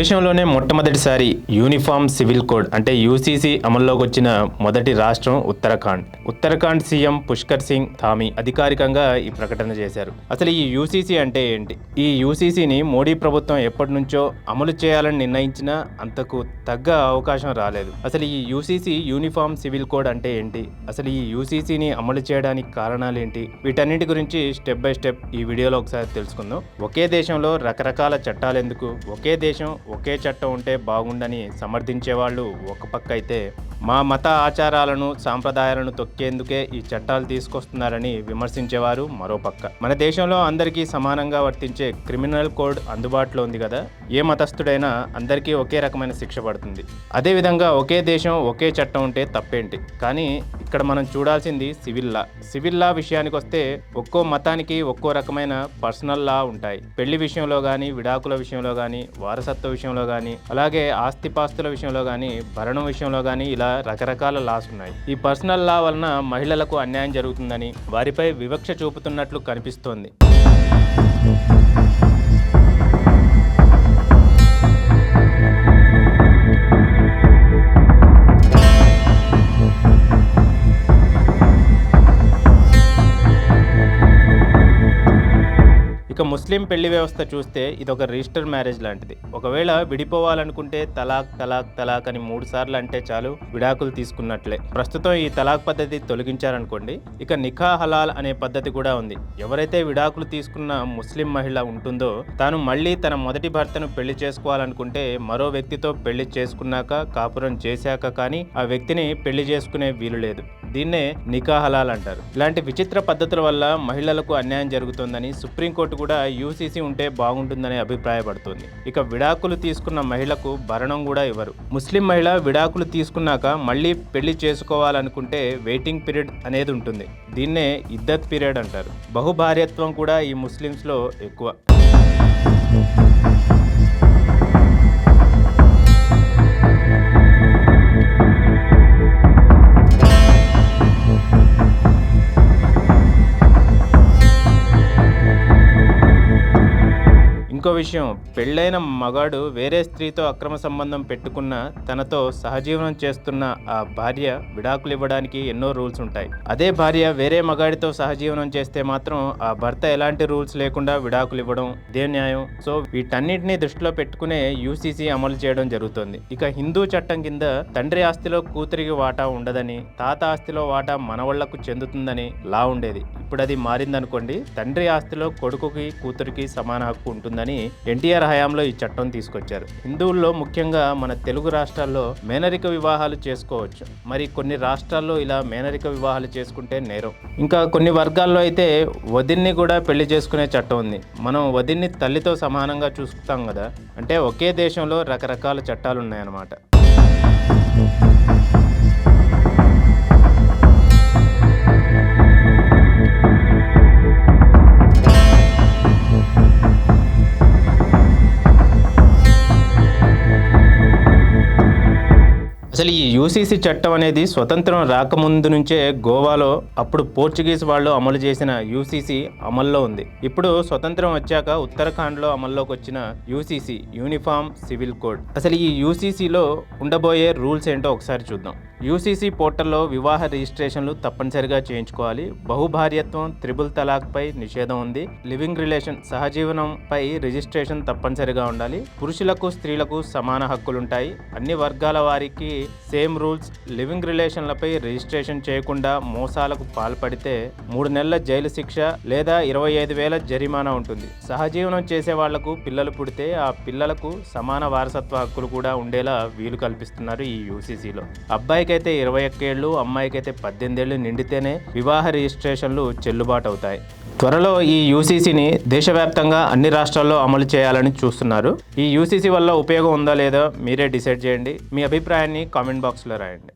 దేశంలోనే మొట్టమొదటిసారి uniform civil code అంటే యూసీసీ అమల్లోకి వచ్చిన మొదటి రాష్ట్రం ఉత్తరాఖండ్. ఉత్తరాఖండ్ సీఎం పుష్కర్ సింగ్ థామీ అధికారికంగా ఈ ప్రకటన చేశారు. అసలు ఈ యూసీసీ అంటే ఏంటి? ఈ యూసీసీని మోడీ ప్రభుత్వం ఎప్పటి నుంచో అమలు చేయాలని నిర్ణయించినా అంతకు తగ్గ అవకాశం రాలేదు. అసలు ఈ యూసీసీ యూనిఫామ్ సివిల్ కోడ్ అంటే ఏంటి? అసలు ఈ యూసీసీని అమలు చేయడానికి కారణాలు ఏంటి? వీటన్నిటి గురించి స్టెప్ బై స్టెప్ ఈ వీడియోలో ఒకసారి తెలుసుకుందాం. ఒకే దేశంలో రకరకాల చట్టాలు ఎందుకు? ఒకే దేశం ఒకే చట్టం ఉంటే బాగుండని సమర్థించేవాళ్ళు ఒక పక్క అయితే మా మత ఆచారాలను సాంప్రదాయాలను తొక్కేందుకే ఈ చట్టాలు తీసుకొస్తున్నారని విమర్శించేవారు మరో పక్క. మన దేశంలో అందరికీ సమానంగా వర్తించే క్రిమినల్ కోడ్ అందుబాటులో ఉంది కదా? ఏ మతస్థుడైనా అందరికీ ఒకే రకమైన శిక్ష పడుతుంది. అదేవిధంగా ఒకే దేశం ఒకే చట్టం ఉంటే తప్పేంటి? కానీ ఇక్కడ మనం చూడాల్సింది సివిల్ లా. సివిల్ లా విషయానికి వస్తే ఒక్కో మతానికి ఒక్కో రకమైన పర్సనల్ లా ఉంటాయి. పెళ్ళి విషయంలో కానీ విడాకుల విషయంలో కానీ వారసత్వ విషయంలో కానీ అలాగే ఆస్తిపాస్తుల విషయంలో కానీ భరణం విషయంలో కానీ ఇలా రకరకాల లాస్ ఉన్నాయి. ఈ పర్సనల్ లా వలన మహిళలకు అన్యాయం జరుగుతుందని వారిపై వివక్ష చూపుతున్నట్లు కనిపిస్తోంది. ఇక ముస్లిం పెళ్ళి వ్యవస్థ చూస్తే ఇది ఒక రిజిస్టర్ మ్యారేజ్ లాంటిది. ఒకవేళ విడిపోవాలనుకుంటే తలాక్ తలాక్ తలాక్ అని మూడు సార్లు అంటే చాలు విడాకులు తీసుకున్నట్లే. ప్రస్తుతం ఈ తలాక్ పద్ధతి తొలగించారనుకోండి ఇక నిఖా హలాల్ అనే పద్ధతి కూడా ఉంది. ఎవరైతే విడాకులు తీసుకున్న ముస్లిం మహిళ ఉంటుందో తాను మళ్ళీ తన మొదటి భర్తను పెళ్ళి చేసుకోవాలనుకుంటే మరో వ్యక్తితో పెళ్ళి చేసుకున్నాక కాపురం చేశాక కానీ ఆ వ్యక్తిని పెళ్ళి చేసుకునే వీలు లేదు. దీన్నే నికా హలాల్ అంటారు. ఇలాంటి విచిత్ర పద్ధతుల వల్ల మహిళలకు అన్యాయం జరుగుతోందని సుప్రీంకోర్టు కూడా యూసీసీ ఉంటే బాగుంటుందని అభిప్రాయపడుతోంది. ఇక విడాకులు తీసుకున్న మహిళకు భరణం కూడా ఇవ్వరు. ముస్లిం మహిళ విడాకులు తీసుకున్నాక మళ్ళీ పెళ్ళి చేసుకోవాలనుకుంటే వెయిటింగ్ పీరియడ్ అనేది ఉంటుంది. దీన్నే ఇద్దత్ పీరియడ్ అంటారు. బహుభార్యత్వం కూడా ఈ ముస్లిమ్స్లో ఎక్కువ. ఇంకో విషయం పెళ్ళైన మగాడు వేరే స్త్రీతో అక్రమ సంబంధం పెట్టుకున్న తనతో సహజీవనం చేస్తున్న ఆ భార్య విడాకులు ఇవ్వడానికి ఎన్నో రూల్స్ ఉంటాయి. అదే భార్య వేరే మగాడితో సహజీవనం చేస్తే మాత్రం ఆ భర్త ఎలాంటి రూల్స్ లేకుండా విడాకులు ఇవ్వడం ఇదే న్యాయం. సో వీటన్నిటిని దృష్టిలో పెట్టుకునే యూసీసీ అమలు చేయడం జరుగుతుంది. ఇక హిందూ చట్టం కింద తండ్రి ఆస్తిలో కూతురికి వాటా ఉండదని తాత ఆస్తిలో వాటా మనవళ్ళకు చెందుతుందని లా ఉండేది. ఇప్పుడు అది మారిందనుకోండి తండ్రి ఆస్తిలో కొడుకుకి కూతురికి సమాన హక్కు ఉంటుందని అని ఎన్టీఆర్ హయాంలో ఈ చట్టం తీసుకొచ్చారు. హిందువుల్లో ముఖ్యంగా మన తెలుగు రాష్ట్రాల్లో మేనరిక వివాహాలు చేసుకోవచ్చు. మరి కొన్ని రాష్ట్రాల్లో ఇలా మేనరిక వివాహాలు చేసుకుంటే నేరం. ఇంకా కొన్ని వర్గాల్లో అయితే వదిన్ని కూడా పెళ్ళి చేసుకునే చట్టం ఉంది. మనం వదిన్ని తల్లితో సమానంగా చూసుకుంటాం కదా. అంటే ఒకే దేశంలో రకరకాల చట్టాలు ఉన్నాయన్నమాట. అసలు ఈ యూసీసీ చట్టం అనేది స్వతంత్రం రాకముందు నుంచే గోవాలో అప్పుడు పోర్చుగీస్ వాళ్ళు అమలు చేసిన యూసీసీ అమల్లో ఉంది. ఇప్పుడు స్వతంత్రం వచ్చాక ఉత్తరాఖండ్లో అమల్లోకి వచ్చిన యూసీసీ యూనిఫామ్ సివిల్ కోడ్. అసలు ఈ యూసీసీలో ఉండబోయే రూల్స్ ఏంటో ఒకసారి చూద్దాం. యూసీసీ పోర్టల్లో వివాహ రిజిస్ట్రేషన్లు తప్పనిసరిగా చేయించుకోవాలి. బహుభార్యత్వం త్రిబుల్ తలాక్పై నిషేధం ఉంది. లివింగ్ రిలేషన్ సహజీవనంపై రిజిస్ట్రేషన్ తప్పనిసరిగా ఉండాలి. పురుషులకు స్త్రీలకు సమాన హక్కులుంటాయి. అన్ని వర్గాల వారికి సేమ్ రూల్స్ లివింగ్ రిలేషన్లపై రిజిస్ట్రేషన్ చేయకుండా మోసాలకు పాల్పడితే మూడు నెలల జైలు శిక్ష లేదా ఇరవై ఐదు వేల జరిమానా ఉంటుంది. సహజీవనం చేసే వాళ్ళకు పిల్లలు పుడితే ఆ పిల్లలకు సమాన వారసత్వ హక్కులు కూడా ఉండేలా వీలు కల్పిస్తున్నారు ఈ యూసీసీలో అబ్బాయికైతే ఇరవై ఒక్కేళ్ళు అమ్మాయికైతే పద్దెనిమిది ఏళ్ళు నిండితేనే వివాహ రిజిస్ట్రేషన్లు చెల్లుబాటు అవుతాయి. త్వరలో ఈ యూసీసీని దేశవ్యాప్తంగా అన్ని రాష్ట్రాల్లో అమలు చేయాలని చూస్తున్నారు. ఈ యూసీసీ వల్ల ఉపయోగం ఉందా లేదా మీరే డిసైడ్ చేయండి. మీ అభిప్రాయాన్ని కామెంట్ బాక్స్లో రాయండి.